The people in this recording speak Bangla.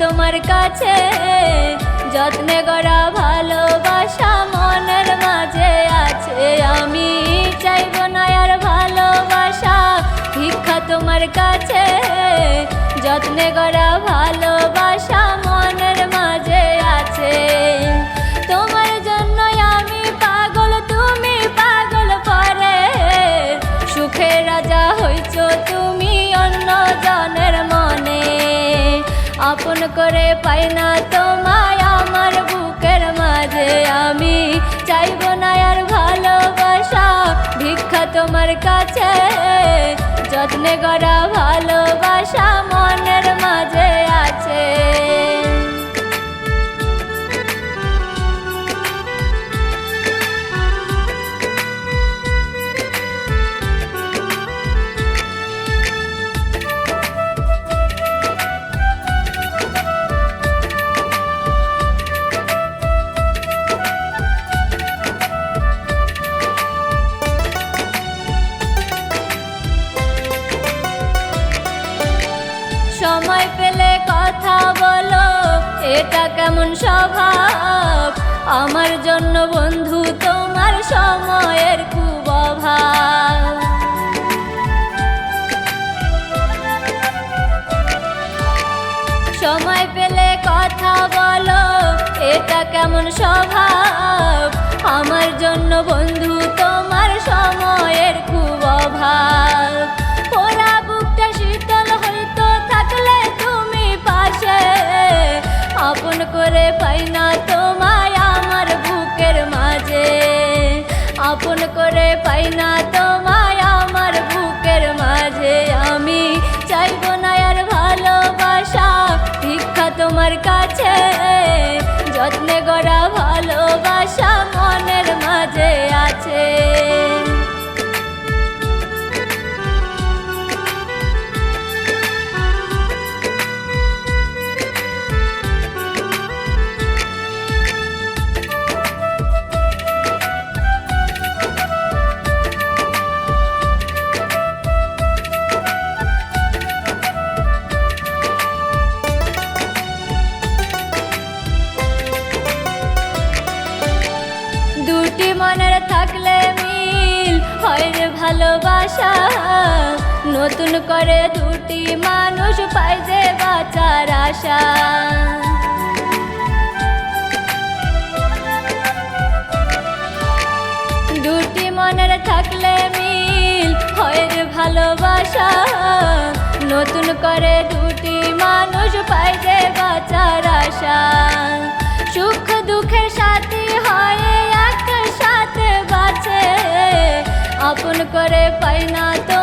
তোমার কাছে। যত্নে গড়া ভালোবাসা মনের মাঝে আছে। আমি চাইব না আর ভালোবাসা ভিক্ষা তোমার কাছে। যত্নে গড়া ভালোবাসা আপন করে পাই না তোমায় আমার বুকের মাঝে। আমি চাইব না আর ভালোবাসা, ভিক্ষা তোমার কাছে, যত্নে করা ভালোবাসা সময় পেলে কথা বলো, এটা কেমন স্বভাব? আমার জন্য বন্ধু, তোমার সময়ের খুব অভাব সময় পেলে কথা বলো, এটা কেমন স্বভাব? আমার জন্য বন্ধু, তোমার সময়ের আপন করে পাই না তোমায় আমার বুকের মাঝে। আপন করে পাই না তোমায় আমার বুকের মাঝে। আমি চাইব না আর ভালোবাসা, ভিক্ষা তোমার কাছে। যত্নে গড়া ভালোবাসা মনের মাঝে আছে। থাকলে মিল, হয় রে ভালোবাসা। নতুন করে দুটি মানুষ পাই যে বাঁচার আশা। দুটি মনের থাকলে মিল, হয় রে ভালোবাসা। নতুন করে দুটি মানুষ পাই যে বাঁচার আশা। করে পাই না তোমায়